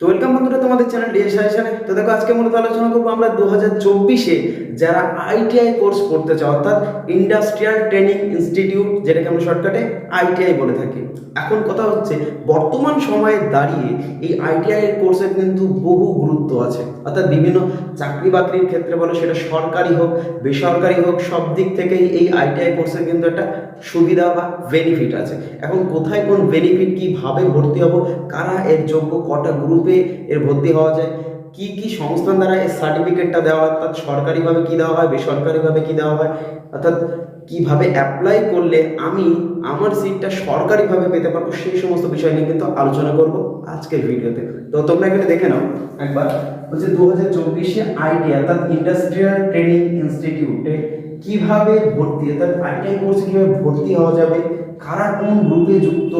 তো ওয়েলকাম বন্ধুরা, তোমাদের চ্যানেল ডিএস সাজেশনে তো দেখো, আজকে মূলত আলোচনা করব আমরা দু হাজার চব্বিশে যারা আইটিআই কোর্স করতে চাও, অর্থাৎ ইন্ডাস্ট্রিয়াল ট্রেনিং ইনস্টিটিউট যেটাকে আমরা শর্টকাটে আইটিআই বলে থাকি। এখন কথা হচ্ছে, বর্তমান সময়ে দাঁড়িয়ে এই আইটিআই কোর্সের কিন্তু বহু গুরুত্ব আছে। অর্থাৎ বিভিন্ন চাকরি বাকরির ক্ষেত্রে বলো, সেটা সরকারি হোক, বেসরকারি হোক, সব দিক থেকেই এই আইটিআই কোর্সের কিন্তু একটা সুবিধা বা বেনিফিট আছে। এখন কোথায় কোন বেনিফিট কীভাবে ভর্তি হব? কারা এর যোগ্য? কটা গ্রুপে এর ভর্তি হওয়া যায়? কি কি সংস্থান দ্বারা এর সার্টিফিকেটটা দেওয়া হয়? অর্থাৎ সরকারিভাবে কি দেওয়া হয়? বেসরকারিভাবে কি দেওয়া হয়? অর্থাৎ কীভাবে অ্যাপ্লাই করলে আমি আমার সিটটা সরকারিভাবে পেতে পারব? সেই সমস্ত বিষয় নিয়ে কিন্তু আলোচনা করব আজকের ভিডিওতে তো তোমরা এখানে দেখে নাও। একবার হচ্ছে দু হাজার চব্বিশে আইটি অর্থাৎ ইন্ডাস্ট্রিয়াল ট্রেনিং ইনস্টিটিউটে কীভাবে ভর্তি, অর্থাৎ আইটিআই কোর্সে কীভাবে ভর্তি হওয়া যাবে, কারা কোন গ্রুপে যুক্ত,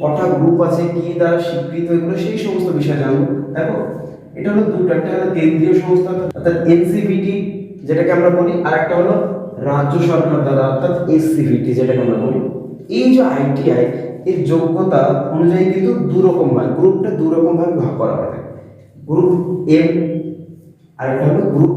কটা গ্রুপ আছে, কি দ্বারা স্বীকৃত, এগুলো সেই সমস্ত বিষয় জানব। দেখো, এটা হলো দুটো, একটা হলো কেন্দ্রীয় সংস্থা, অর্থাৎ এনসিবিটি যেটাকে আমরা বলি, আর একটা হলো রাজ্য সরকার দ্বারা, অর্থাৎ এসসিবিটি যেটাকে আমরা বলি। এই যে আইটিআই, এর যোগ্যতা অনুযায়ী কিন্তু দু রকম হয় গ্রুপটা দু রকম ভাবে ভাগ করা হয়। গ্রুপ এম আর একটা হলো গ্রুপ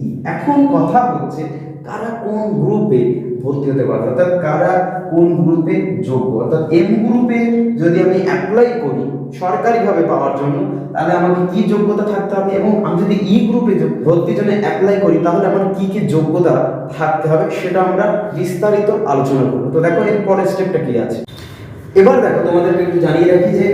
ই এখন কথা হচ্ছে কারা কোন গ্রুপে ভর্তি হতে পারবে? অর্থাৎ কারা কোন গ্রুপে যোগ্য? অর্থাৎ এম গ্রুপে যদি আমি অ্যাপ্লাই করি সরকারিভাবে পাওয়ার জন্য, তাহলে আমাকে কি যোগ্যতা থাকতে হবে? এবং আমি যদি ই গ্রুপে ভর্তির জন্য অ্যাপ্লাই করি, তাহলে আমার কি কি যোগ্যতা থাকতে হবে সেটা আমরা বিস্তারিত আলোচনা করব। তো দেখো এর পরের স্টেপটা কি আছে? এবার দেখো তোমাদেরকে একটু জানিয়ে রাখি যে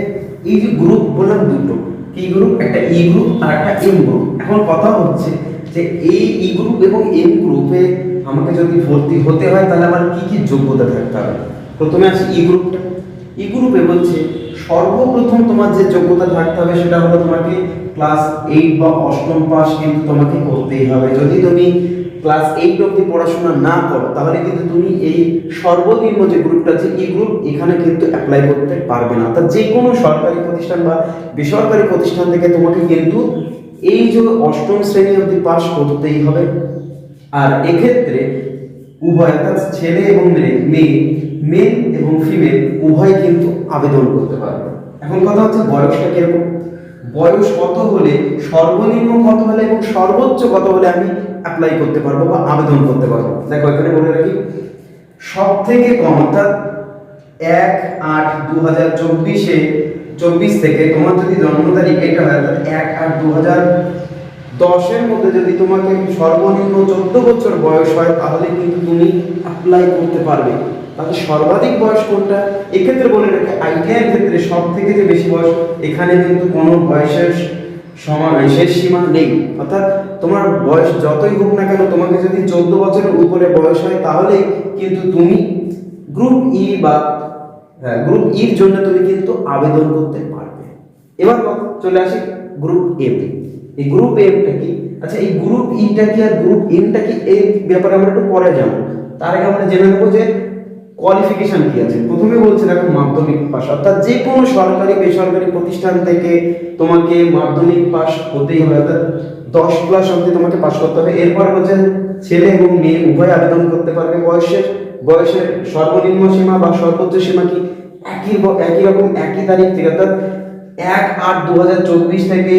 এই যে গ্রুপ বললাম দুটো। কি গ্রুপ একটা ই গ্রুপ আর একটা এম গ্রুপ এখন কথা হচ্ছে যে এই ই গ্রুপ এবং এম গ্রুপে আমাকে যদি ভর্তি হতে হয়, তাহলে আমার কি কি যোগ্যতা থাকতে হবে? প্রথমে আছে ই গ্রুপটা ই গ্রুপে বলছে সর্বপ্রথম তোমার যে যোগ্যতা থাকতে হবে সেটা হলো তোমাকে ক্লাস এইট বা অষ্টম পাস কিন্তু তোমাকে করতেই হবে। যদি তুমি ক্লাস এইট অব্দি পড়াশোনা না করো, তাহলে কিন্তু তুমি এই সর্বনিম্ন যে গ্রুপটা আছে, এই গ্রুপ এখানে কিন্তু অ্যাপ্লাই করতে পারবে না। অর্থাৎ যে কোনো সরকারি প্রতিষ্ঠান বা বেসরকারি প্রতিষ্ঠান থেকে তোমাকে কিন্তু এই যে অষ্টম শ্রেণি অব্দি পাস করতেই হবে। আর এক্ষেত্রে উভয় অর্থাৎ ছেলে এবং মেয়ে মেয়ে মেল এবং ফিমেল উভয় কিন্তু আবেদন করতে পারবে। এখন কথা হচ্ছে বয়সটা কীরকম? বয়স কত হলে, সর্বনিম্ন কত হলে এবং সর্বোচ্চ কত হলে আমি অ্যাপ্লাই করতে পারব বা আবেদন করতে পারব? দেখো, এখানে বলে রাখি সব থেকে কম, অর্থাৎ এক আট দু হাজার চব্বিশে, চব্বিশ থেকে তোমার যদি জন্ম তারিখ এটা হয় অর্থাৎ এক আট দু হাজার দশের মধ্যে যদি তোমাকে সর্বনিম্ন চোদ্দ বছর বয়স হয়, তাহলে কিন্তু তুমি অ্যাপ্লাই করতে পারবে। তাহলে সর্বাধিক বয়স কোনটা? এক্ষেত্রে বলে রাখি আইটিআই ক্ষেত্রে সব থেকে যে বেশি বয়স, এখানে কিন্তু কোনো বয়সের সমান, শেষ সীমা নেই। অর্থাৎ তোমার বয়স যতই হোক না কেন, তোমাকে যদি চোদ্দ বছরের উপরে বয়স হয়, তাহলে কিন্তু তুমি গ্রুপ ই বা গ্রুপ ইর জন্য তুমি কিন্তু আবেদন করতে পারবে। এবার চলে আসি গ্রুপ এম এই গ্রুপ এমটা কি? আচ্ছা এই গ্রুপ ইটা কি আর গ্রুপ এমটা কি? এই ব্যাপারে আমরা একটু পরে যাব তার আগে আমরা জেনে নেব যে কোয়ালিফিকেশন কি আছে? প্রথমে বলছে, দেখো, মাধ্যমিক পাশ অর্থাৎ যে কোনো সরকারি, বেসরকারি প্রতিষ্ঠান থেকে তোমাকে মাধ্যমিক পাস হতেই হবে। অর্থাৎ দশ ক্লাস অব্দি তোমাকে পাস করতে হবে। এরপর হচ্ছে ছেলে এবং মেয়ে উভয় আবেদন করতে পারবে। বয়সের বয়সের সর্বনিম্ন সীমা বা সর্বোচ্চ সীমা কি? একই একই রকম, একই তারিখ থেকে। অর্থাৎ এক আট দু থেকে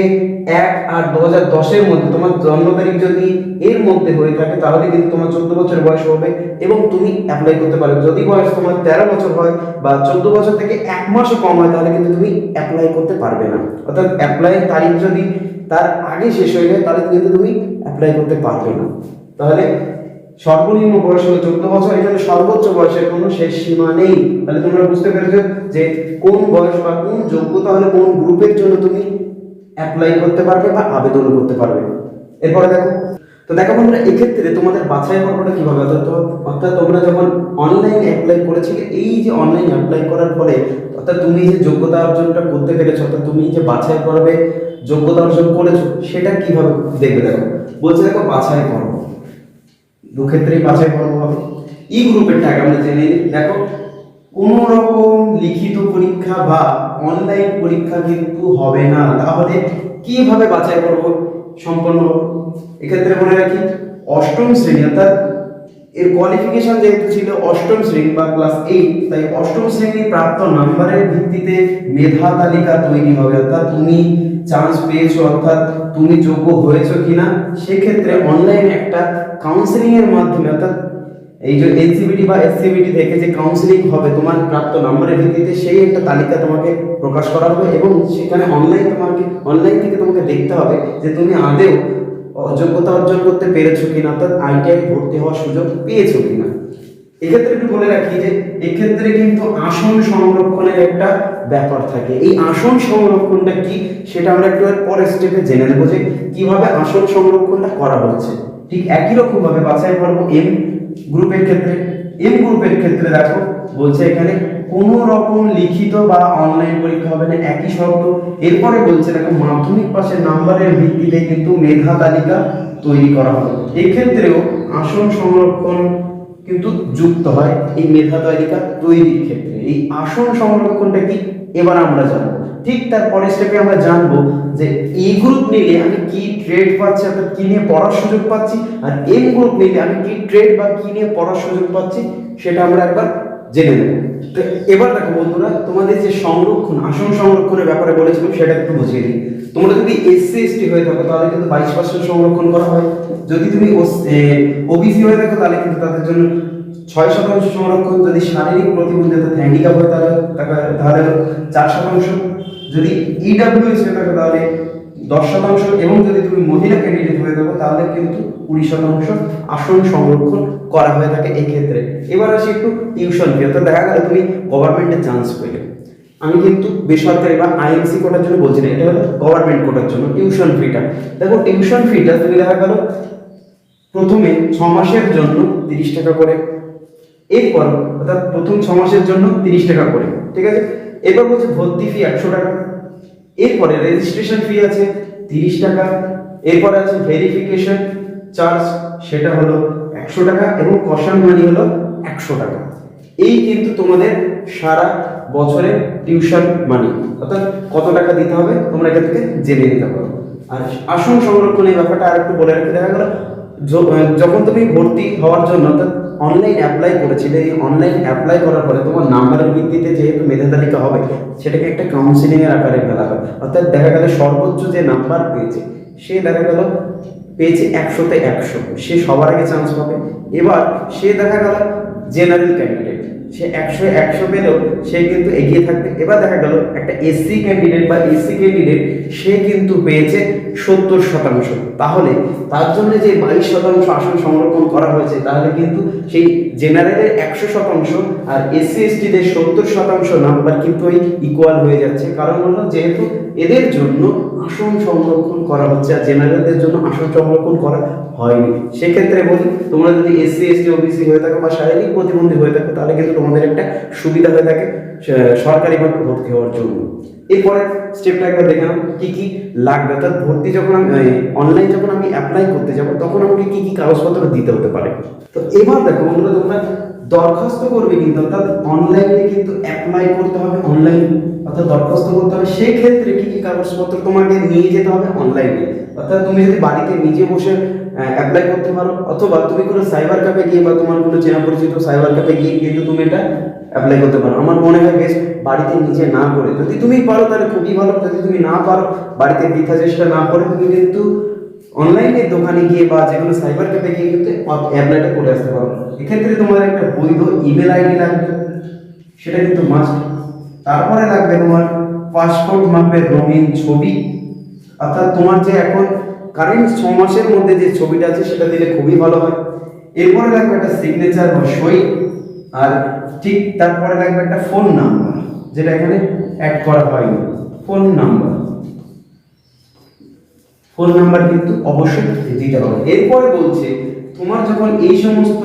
এক আট দু হাজার দশের মধ্যে তোমার জন্ম তারিখ যদি এর মধ্যে হয়ে থাকে, তাহলে কিন্তু তোমার চোদ্দ বছর বয়স হবে এবং তুমি অ্যাপ্লাই করতে পারবে। যদি বয়স তোমার তেরো বছর হয় বা চোদ্দ বছর থেকে এক মাসও কম হয়, তাহলে কিন্তু তুমি অ্যাপ্লাই করতে পারবে না। অর্থাৎ অ্যাপ্লাই তারিখ যদি তার আগে শেষ হয়ে যায়, তাহলে কিন্তু তুমি অ্যাপ্লাই করতে পারবে না। তাহলে সর্বনিম্ন বয়স হলো চোদ্দ বছর, এখানে সর্বোচ্চ বয়সের কোনো শেষ সীমা নেই। তাহলে তোমরা বুঝতে পেরেছ যে কোন বয়স বা কোন যোগ্যতা হলে কোন গ্রুপের জন্য তুমি অ্যাপ্লাই করতে পারবে বা আবেদন করতে পারবে। এরপরে দেখো, তো দেখো বন্ধুরা, এক্ষেত্রে তোমাদের বাছাই পর্বটা কীভাবে অর্থাৎ তোমরা যখন অনলাইন অ্যাপ্লাই করেছিলে, এই যে অনলাইন অ্যাপ্লাই করার ফলে অর্থাৎ তুমি যে যোগ্যতা অর্জনটা করতে পেরেছ, অর্থাৎ তুমি যে বাছাই পর্বে যোগ্যতা অর্জন করেছ, সেটা কীভাবে দেখবে দেখো। বলছে দেখো বাছাই পর্ব। দু ক্ষেত্রেই বাছাই পর্ব হবে। ই গ্রুপের ট্যাগ আমরা জেনে নিই। দেখো কোনো রকম লিখিত পরীক্ষা বা অনলাইন পরীক্ষা কিন্তু হবে না। তাহলে কীভাবে বাছাই পর্ব সম্পন্ন? এক্ষেত্রে মনে রাখি, অষ্টম শ্রেণি অর্থাৎ এর কোয়ালিফিকেশন যেহেতু ছিল অষ্টম শ্রেণি বা ক্লাস এইট তাই অষ্টম শ্রেণি প্রাপ্ত নাম্বারের ভিত্তিতে মেধা তালিকা তৈরি হবে। অর্থাৎ তুমি চান্স পেয়েছ, অর্থাৎ তুমি যোগ্য হয়েছো কিনা, সেক্ষেত্রে অনলাইনে একটা কাউন্সিলিং এর মাধ্যমে, অর্থাৎ এই যে এনসিবিটি বা এসসিবিটি থেকে যে কাউন্সিলিং হবে, তোমার প্রাপ্ত নাম্বারের ভিত্তিতে সেই একটা তালিকা তোমাকে প্রকাশ করা হবে এবং সেখানে অনলাইন তোমাকে অনলাইন থেকে তোমাকে দেখতে হবে যে তুমি আদেও যোগ্যতা অর্জন করতে পেরেছ কিনা, অর্থাৎ আইটিআই ভর্তি হওয়ার সুযোগ পেয়েছ কিনা। এক্ষেত্রে একটু বলে রাখি যে এক্ষেত্রে কিন্তু আসন সংরক্ষণের একটা ব্যাপার থাকে। এই আসন সংরক্ষণটা কি সেটা আমরা একটু পরের স্টেপে জেনে নেব যে কীভাবে আসন সংরক্ষণটা করা হচ্ছে। ঠিক একই রকম ভাবে বাছাই করব এম গ্রুপের ক্ষেত্রে। এম গ্রুপের ক্ষেত্রে দেখো, বলছে এখানে কোনো রকম লিখিত বা অনলাইন পরীক্ষা হবে না, একই শর্ত। এরপরে বলছে দেখো, মাধ্যমিক পাশের নাম্বারের ভিত্তিতে কিন্তু মেধা তালিকা তৈরি করা হবে। এক্ষেত্রেও আসন সংরক্ষণ কিন্তু যুক্ত হয় এই মেধা তালিকা তৈরির ক্ষেত্রে। এই আসন সংরক্ষণটা কি? এবার আমরা জানব। ঠিক তার পরের স্টেপে আমরা জানব যে এই গ্রুপ নিলে আমি কি ট্রেড পাচ্ছি, অর্থাৎ কি নিয়ে পড়ার সুযোগ পাচ্ছি, আর এম গ্রুপ নিলে আমি কি ট্রেড বা কি নিয়ে পড়ার সুযোগ পাচ্ছি, সেটা আমরা একবার জেনে নেব। তো এবার দেখো বন্ধুরা, তোমাদের যে সংরক্ষণ, আসন সংরক্ষণের ব্যাপারে বলেছিলাম, সেটা একটু বুঝিয়ে দিই। তোমরা যদি এসসি এসটি হয়ে থাকো, তাহলে কিন্তু বাইশ পার্সেন্ট সংরক্ষণ করা হয়। যদি তুমি ওবিসি হয়ে থাকো, তাহলে কিন্তু তাদের জন্য ছয় শতাংশ সংরক্ষণ যদি শারীরিক প্রতিবন্ধিতা হ্যান্ডিক্যাপ হয়, তাহলে তাহলে চার শতাংশ। যদি ইডাব্লিউএস হয়ে থাকে, তাহলে দশ শতাংশ। এবং যদি তুমি মহিলা ক্যান্ডিডেট হয়ে থাকো, তাহলে কিন্তু কুড়ি শতাংশ আসন সংরক্ষণ করা হয়ে থাকে এই ক্ষেত্রে এবার আসি একটু টিউশন ফি অর্থাৎ দেখা গেল, তুমি গভর্নমেন্টের চান্স পেলে। আমি কিন্তু বেসরকারি বা আইএমসি কোটার জন্য বলছি না, এটা হলো গভর্নমেন্ট কোটার জন্য টিউশন ফিটা দেখো টিউশন ফিটা তুমি দেখা গেল প্রথমে ছ মাসের জন্য তিরিশ টাকা করে। এরপর, অর্থাৎ প্রথম ছ মাসের জন্য তিরিশ টাকা করে, ঠিক আছে? এরপর বলছে ভর্তি ফি একশো টাকা। এরপরে রেজিস্ট্রেশন ফি আছে তিরিশ টাকা। এরপরে আছে ভেরিফিকেশন চার্জ সেটা হলো একশো টাকা এবং কষান মানি হলো একশো টাকা। এই কিন্তু তোমাদের সারা বছরের টিউশন মানি অর্থাৎ কত টাকা দিতে হবে, তোমরা এখান থেকে জেনে নিতে পারো। আর আসন সংরক্ষণের ব্যাপারটা আর একটু বলে রাখতে দেখা গেল যখন তুমি ভর্তি হওয়ার জন্য অর্থাৎ অনলাইন অ্যাপ্লাই করেছিলে, এই অনলাইন অ্যাপ্লাই করার পরে তোমার নাম্বারের ভিত্তিতে যেহেতু মেধা তালিকা হবে, সেটাকে একটা কাউন্সিলিং এর আকারে ফেলা হয় অর্থাৎ দেখা গেল সর্বোচ্চ যে নাম্বার পেয়েছে, সে দেখা গেল পেয়েছে একশোতে একশো। সে সবার আগে চান্স পাবে। এবার সে দেখা গেল জেনারেল ক্যান্ডিডেট সে একশো একশো পেলেও সে কিন্তু এগিয়ে থাকবে। এবার দেখা গেল একটা এসসি ক্যান্ডিডেট বা এসসি ক্যান্ডিডেট সে কিন্তু পেয়েছে সত্তর শতাংশ। তাহলে তার জন্য যে বাইশ শতাংশ আসন সংরক্ষণ করা হয়েছে, তাহলে কিন্তু সেই জেনারেলের একশো শতাংশ আর এসসি এসটিদের সত্তর শতাংশ নাম্বার কিন্তু ওই ইকুয়াল হয়ে যাচ্ছে। কারণ হলো যেহেতু এদের জন্য আসন সংরক্ষণ করা হচ্ছে আর জেনারেলদের জন্য আসন সংরক্ষণ করা হয়নি। সেক্ষেত্রে বলি, তোমরা যদি এসসি এসটি ওবিসি হয়ে থাকো বা শারীরিক প্রতিবন্ধী হয়ে থাকো, তাহলে কিন্তু তোমাদের একটা সুবিধা হয়ে থাকে স- সরকারিভাবে ভর্তি হওয়ার জন্য। এরপরে স্টেপটা একবার দেখে নাও, কি কি লাগবে? অর্থাৎ ভর্তি যখন আমি অনলাইন যখন আমি অ্যাপ্লাই করতে যাব, তখন আমাকে কি কি কাগজপত্র দিতে হতে পারে? তো এবার দেখো বন্ধুরা, তোমরা দরখাস্ত করবে কিন্তু, অর্থাৎ অনলাইনে কিন্তু অ্যাপ্লাই করতে হবে অনলাইন অর্থাৎ দরখাস্ত করতে হবে সেই ক্ষেত্রে কি কি কাগজপত্র তোমাকে নিয়ে যেতে হবে অনলাইনে অর্থাৎ তুমি যদি বাড়িতে নিজে বসে অ্যাপ্লাই করতে পারো, অথবা তুমি কোনো সাইবার ক্যাফে গিয়ে বা তোমার কোনো চেনা পরিচিত সাইবার ক্যাফে গিয়ে কিন্তু তুমি এটা অ্যাপ্লাই করতে পারো। আমার মনে হয় বেশ বাড়িতে নিজে না করে। যদি তুমি পারো, তাহলে খুবই ভালো। যদি তুমি না পারো, বাড়িতে বৃথা চেষ্টা না করে, তুমি কিন্তু অনলাইনে দোকানে গিয়ে বা যে কোনো সাইবার ক্যাফে গিয়ে কিন্তু অ্যাপ্লাইটা করে আসতে পারো। এক্ষেত্রে তোমার একটা বৈধ ইমেল আইডি লাগবে। সেটা কিন্তু মাস্ট তারপরে লাগবে তোমার পাসপোর্ট মাপের রঙিন ছবি। অর্থাৎ তোমার যে এখন কারেন্ট ছ মাসের মধ্যে যে ছবিটা আছে, সেটা দিলে খুবই ভালো হয়। এরপরে লাগবে একটা সিগনেচার বা সই, আর ঠিক তারপরে লাগবে একটা ফোন নাম্বার যেটা এখানে অ্যাড করা হয়নি। ফোন নাম্বার ফোন নাম্বার কিন্তু অবশ্যই দিতে হবে। এরপরে বলছে, তোমার যখন এই সমস্ত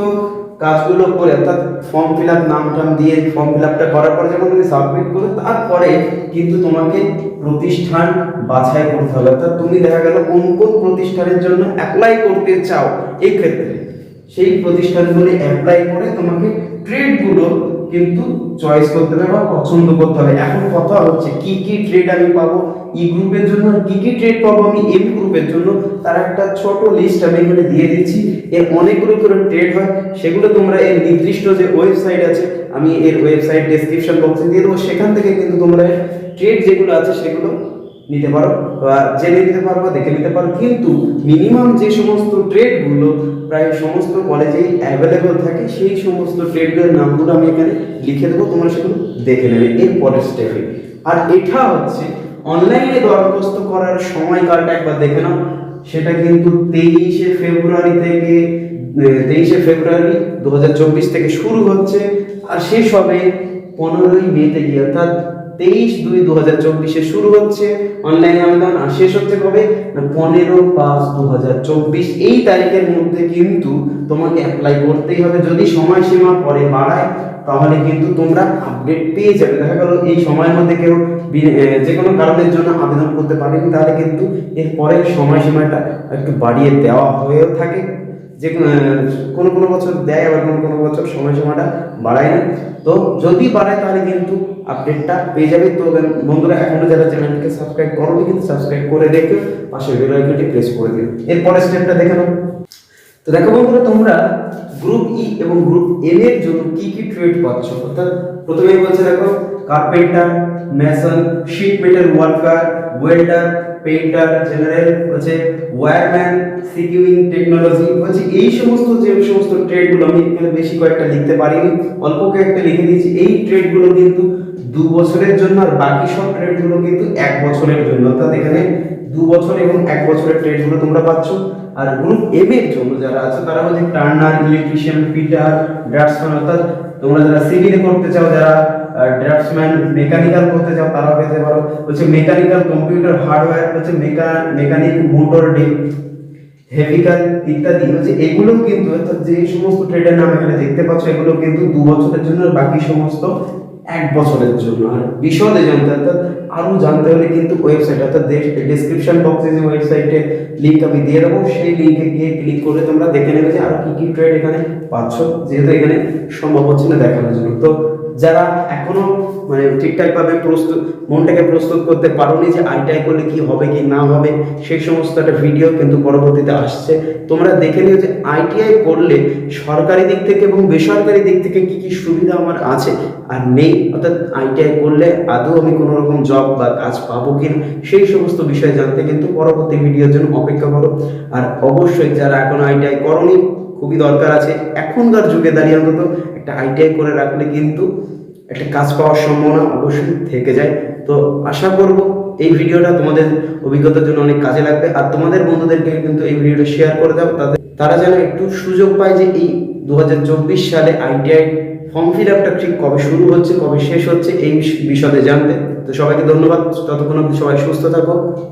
কাজগুলো করে অর্থাৎ ফর্ম ফিল আপ নাম টাম দিয়ে ফর্ম ফিল আপটা করার পরে যখন তুমি সাবমিট করো তারপরে কিন্তু তোমাকে প্রতিষ্ঠান বাছাই করতে হবে। অর্থাৎ তুমি দেখা গেল কোন কোন প্রতিষ্ঠানের জন্য অ্যাপ্লাই করতে চাও এই ক্ষেত্রে সেই প্রতিষ্ঠানগুলি অ্যাপ্লাই করে তোমাকে ট্রেডগুলো কিন্তু চয়েস করতে হবে বা পছন্দ করতে হবে। এখন কথা হচ্ছে, কি কি ট্রেড আমি পাবো? ই গ্রুপের জন্য কি কি ট্রেড পাবো আমি? এম গ্রুপের জন্য তার একটা ছোট লিস্ট আমি এখানে দিয়ে দিচ্ছি। এর অনেকগুলো করে ট্রেড হয়। সেগুলো তোমরা এর নির্দিষ্ট যে ওয়েবসাইট আছে, আমি এর ওয়েবসাইট ডেসক্রিপশন বক্সে দিয়ে দেবো। সেখান থেকে কিন্তু তোমরা ট্রেড যেগুলো আছে, সেগুলো নিতে পারো বা জেনে নিতে পারো বা দেখে নিতে পারো। কিন্তু মিনিমাম যে সমস্ত ট্রেডগুলো প্রায় সমস্ত কলেজেই অ্যাভেলেবল থাকে, সেই সমস্ত ট্রেডগুলোর নামগুলো আমি এখানে লিখে দেবো, তোমরা সেগুলো দেখে নেবে এর পরের স্টেপে আর এটা হচ্ছে অনলাইনে দরখাস্ত করার সময়কালটা একবার দেখে নাও। সেটা কিন্তু তেইশে ফেব্রুয়ারি থেকে তেইশে ফেব্রুয়ারি দু হাজার চব্বিশ থেকে শুরু হচ্ছে, আর শেষ হবে পনেরোই মেতে গিয়ে। অর্থাৎ তেইশ দুই দু হাজার চব্বিশে শুরু হচ্ছে। অনলাইন আবেদন আর শেষ হচ্ছে কবে? না, পনেরো পাঁচ দু হাজার চব্বিশ। এই তারিখের মধ্যে কিন্তু তোমাকে অ্যাপ্লাই করতেই হবে। যদি সময়সীমা পরে বাড়ায়, তাহলে কিন্তু তোমরা আপডেট পেয়ে যাবে। দেখা গেল এই সময়ের মধ্যে কেউ যে কোনো কারণের জন্য আবেদন করতে পারেনি তাহলে কিন্তু এর পরের সময়সীমাটা একটু বাড়িয়ে দেওয়া হয়েও থাকে। যে কোনো কোনো বছর দেয়, আবার কোনো কোনো বছর সময়সীমাটা বাড়ায় না। তো যদি বাড়ায় তাহলে কিন্তু আপডেটটা পেয়ে যাবে। তো বন্ধুরা, এখনও যারা চ্যানেলটিকে সাবস্ক্রাইব করোনি, কিন্তু সাবস্ক্রাইব করে রেখে পাশে বেল আইকনটি প্রেস করে দিও। এরপরে স্টেপটা দেখে নাও। তো দেখো বন্ধুরা, তোমরা গ্রুপ ই এবং গ্রুপ এম এর জন্য কি কি ট্রেড পাচ্ছ? অর্থাৎ প্রথমেই বলছে দেখো carpenter mason sheet metal worker welder painter general হচ্ছে ওয়্যারম্যান সিকিউরিং টেকনোলজি হচ্ছে এই সমস্ত যে সমস্ত ট্রেডগুলো আমি এখানে বেশি কয়েকটা লিখতে পারিনি, অল্প কয়েকটা লিখে দিয়েছি, এই ট্রেডগুলো কিন্তু দু বছরের জন্য আর বাকি সব ট্রেডগুলো কিন্তু এক বছরের জন্য। অর্থাৎ এখানে দু বছর এবং এক বছরের ট্রেডগুলো তোমরা পাচ্ছ। আর গ্রুপ এম এর জন্য যারা আছে, তারা হচ্ছে টার্নার ইলেকট্রিশিয়ান ফিটার ড্রাফটসম্যান অর্থাৎ তোমরা যারা সিভিলে করতে চাও, যারা ড্রাফটসম্যান মেকানিক্যাল করতে চাও, তারাও পেতে পারো। হচ্ছে মেকানিক্যাল কম্পিউটার হার্ডওয়্যার হচ্ছে মেকা মেকানিক মোটর ডে হেভিকাল ইত্যাদি। হচ্ছে এগুলো কিন্তু যে সমস্ত ট্রেডের নাম এখানে দেখতে পাচ্ছ, এগুলো কিন্তু দু বছরের জন্য, বাকি সমস্ত এক বছরের জন্য। আর বিশদে জানতে অর্থাৎ আরও জানতে হলে কিন্তু ওয়েবসাইট অর্থাৎ ডেসক্রিপশন বক্সে যে ওয়েবসাইটে লিঙ্ক আমি দিয়ে দেবো, সেই লিঙ্কে গিয়ে ক্লিক করে তোমরা দেখে নেবে যে আরও কী কী ট্রেড এখানে পাচ্ছ, যেহেতু এখানে সম্ভব হচ্ছে না দেখানোর জন্য। তো যারা এখনও মানে ঠিকঠাক ভাবে প্রস্তুত, মনটাকে প্রস্তুত করতে পারোনি যে আইটাই করলে কি হবে কি না হবে, সেই সমস্ত একটা ভিডিও কিন্তু পরবর্তীতে আসছে। তোমরা দেখে নিও যে আইটিআই করলে সরকারি দিক থেকে এবং বেসরকারি দিক থেকে কি কি সুবিধা আমার আছে আর নেই। অর্থাৎ আইটিআই করলে আদৌ আমি কোনো রকম জব বা কাজ পাবো কিনা, সেই সমস্ত বিষয় জানতে কিন্তু পরবর্তী ভিডিওর জন্য অপেক্ষা করো। আর অবশ্যই যারা এখন আইটিআই করনি খুবই দরকার আছে। এখনকার যুগে দাঁড়িয়ে অন্তত একটা আইটিআই করে রাখলে কিন্তু একটা কাজ পাওয়ার সম্ভাবনা অবশ্যই থেকে যায়। তো আশা করব এই ভিডিওটা তোমাদের অভিজ্ঞতার জন্য অনেক কাজে লাগবে। আর তোমাদের বন্ধুদেরকে কিন্তু এই ভিডিওটা শেয়ার করে দাও। তাদের তারা যেন একটু সুযোগ পায় যে এই দু হাজার চব্বিশ সালে আইটিআই ফর্ম ফিল আপটা ঠিক কবে শুরু হচ্ছে, কবে শেষ হচ্ছে, এই বিশদে জানতে। তো সবাইকে ধন্যবাদ। ততক্ষণ সবাই সুস্থ থাকো।